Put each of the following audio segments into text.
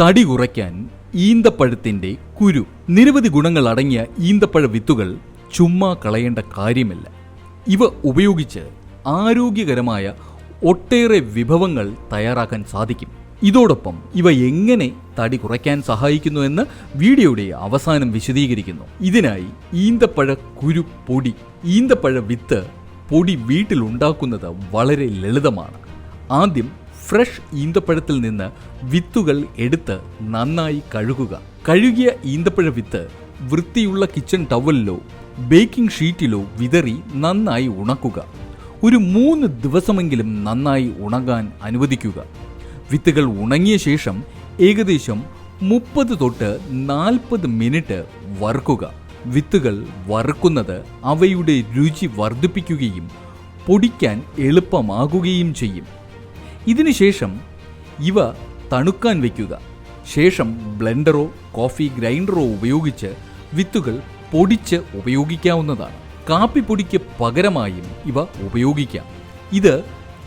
തടി കുറയ്ക്കാൻ ഈന്തപ്പഴത്തിന്റെ കുരു. നിരവധി ഗുണങ്ങൾ അടങ്ങിയ ഈന്തപ്പഴ വിത്തുകൾ ചുമ്മാ കളയേണ്ട കാര്യമില്ല. ഇവ ഉപയോഗിച്ച് ആരോഗ്യകരമായ ഒട്ടേറെ വിഭവങ്ങൾ തയ്യാറാക്കാൻ സാധിക്കും. ഇതോടൊപ്പം ഇവ എങ്ങനെ തടി കുറയ്ക്കാൻ സഹായിക്കുന്നു എന്ന് വീഡിയോയുടെ അവസാനം വിശദീകരിക്കുന്നു. ഇതിനായി ഈന്തപ്പഴ കുരു പൊടി. ഈന്തപ്പഴ വിത്ത് പൊടി വീട്ടിലുണ്ടാക്കുന്നത് വളരെ ലളിതമാണ്. ആദ്യം ഫ്രഷ് ഈന്തപ്പഴത്തിൽ നിന്ന് വിത്തുകൾ എടുത്ത് നന്നായി കഴുകുക. കഴുകിയ ഈന്തപ്പഴ വിത്ത് വൃത്തിയുള്ള കിച്ചൺ ടവലിലോ ബേക്കിംഗ് ഷീറ്റിലോ വിതറി നന്നായി ഉണക്കുക. ഒരു മൂന്ന് ദിവസമെങ്കിലും നന്നായി ഉണങ്ങാൻ അനുവദിക്കുക. വിത്തുകൾ ഉണങ്ങിയ ശേഷം ഏകദേശം മുപ്പത് തൊട്ട് നാൽപ്പത് മിനിറ്റ് വറുക്കുക. വിത്തുകൾ വറുക്കുന്നത് അവയുടെ രുചി വർദ്ധിപ്പിക്കുകയും പൊടിക്കാൻ എളുപ്പമാകുകയും ചെയ്യും. ഇതിനുശേഷം ഇവ തണുക്കാൻ വയ്ക്കുക. ശേഷം ബ്ലെൻഡറോ കോഫി ഗ്രൈൻഡറോ ഉപയോഗിച്ച് വിത്തുകൾ പൊടിച്ച് ഉപയോഗിക്കാവുന്നതാണ്. കാപ്പിപ്പൊടിക്ക് പകരമായും ഇവ ഉപയോഗിക്കാം. ഇത്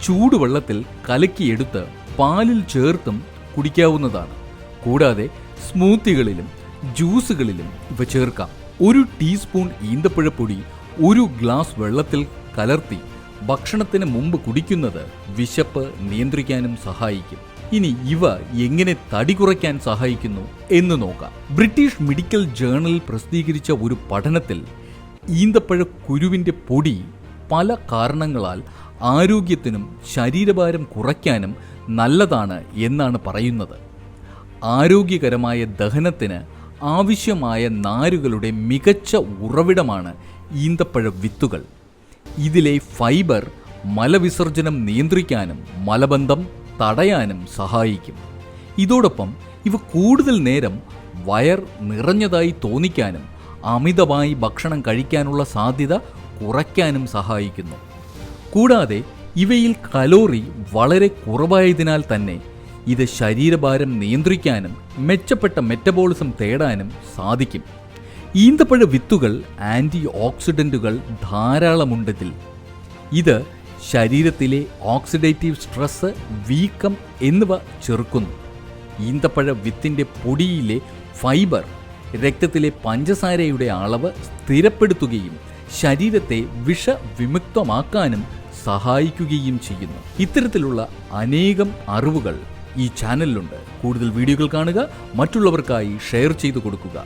ചൂടുവെള്ളത്തിൽ കലക്കിയെടുത്ത് പാലിൽ ചേർത്തും കുടിക്കാവുന്നതാണ്. കൂടാതെ സ്മൂത്തികളിലും ജ്യൂസുകളിലും ഇവ ചേർക്കാം. ഒരു ടീസ്പൂൺ ഈന്തപ്പഴപ്പൊടി ഒരു ഗ്ലാസ് വെള്ളത്തിൽ കലർത്തി ഭക്ഷണത്തിന് മുമ്പ് കുടിക്കുന്നത് വിശപ്പ് നിയന്ത്രിക്കാനും സഹായിക്കും. ഇനി ഇവ എങ്ങനെ തടി കുറയ്ക്കാൻ സഹായിക്കുന്നു എന്ന് നോക്കാം. ബ്രിട്ടീഷ് മെഡിക്കൽ ജേണലിൽ പ്രസിദ്ധീകരിച്ച ഒരു പഠനത്തിൽ ഈന്തപ്പഴ കുരുവിന്റെ പൊടി പല കാരണങ്ങളാൽ ആരോഗ്യത്തിനും ശരീരഭാരം കുറയ്ക്കാനും നല്ലതാണ് എന്നാണ് പറയുന്നത്. ആരോഗ്യകരമായ ദഹനത്തിന് ആവശ്യമായ നാരുകളുടെ മികച്ച ഉറവിടമാണ് ഈന്തപ്പഴ വിത്തുകൾ. ഇതിലെ ഫൈബർ മലവിസർജനം നിയന്ത്രിക്കാനും മലബന്ധം തടയാനും സഹായിക്കും. ഇതോടൊപ്പം ഇവ കൂടുതൽ നേരം വയർ നിറഞ്ഞതായി തോന്നിക്കാനും അമിതമായി ഭക്ഷണം കഴിക്കാനുള്ള സാധ്യത കുറയ്ക്കാനും സഹായിക്കുന്നു. കൂടാതെ ഇവയിൽ കലോറി വളരെ കുറവായതിനാൽ തന്നെ ഇത് ശരീരഭാരം നിയന്ത്രിക്കാനും മെച്ചപ്പെട്ട മെറ്റബോളിസം തേടാനും സാധിക്കും. ഈന്തപ്പഴ വിത്തുകൾ ആന്റി ഓക്സിഡന്റുകൾ ധാരാളമുണ്ടതിൽ ഇത് ശരീരത്തിലെ ഓക്സിഡേറ്റീവ് സ്ട്രെസ് വീക്കം എന്നിവ ചെറുക്കുന്നു. ഈന്തപ്പഴ വിത്തിന്റെ പൊടിയിലെ ഫൈബർ രക്തത്തിലെ പഞ്ചസാരയുടെ അളവ് സ്ഥിരപ്പെടുത്തുകയും ശരീരത്തെ വിഷവിമുക്തമാക്കാനും സഹായിക്കുകയും ചെയ്യുന്നു. ഇത്തരത്തിലുള്ള അനേകം അറിവുകൾ ഈ ചാനലിലുണ്ട്. കൂടുതൽ വീഡിയോകൾ കാണുക മറ്റുള്ളവർക്കായി ഷെയർ ചെയ്തു കൊടുക്കുക.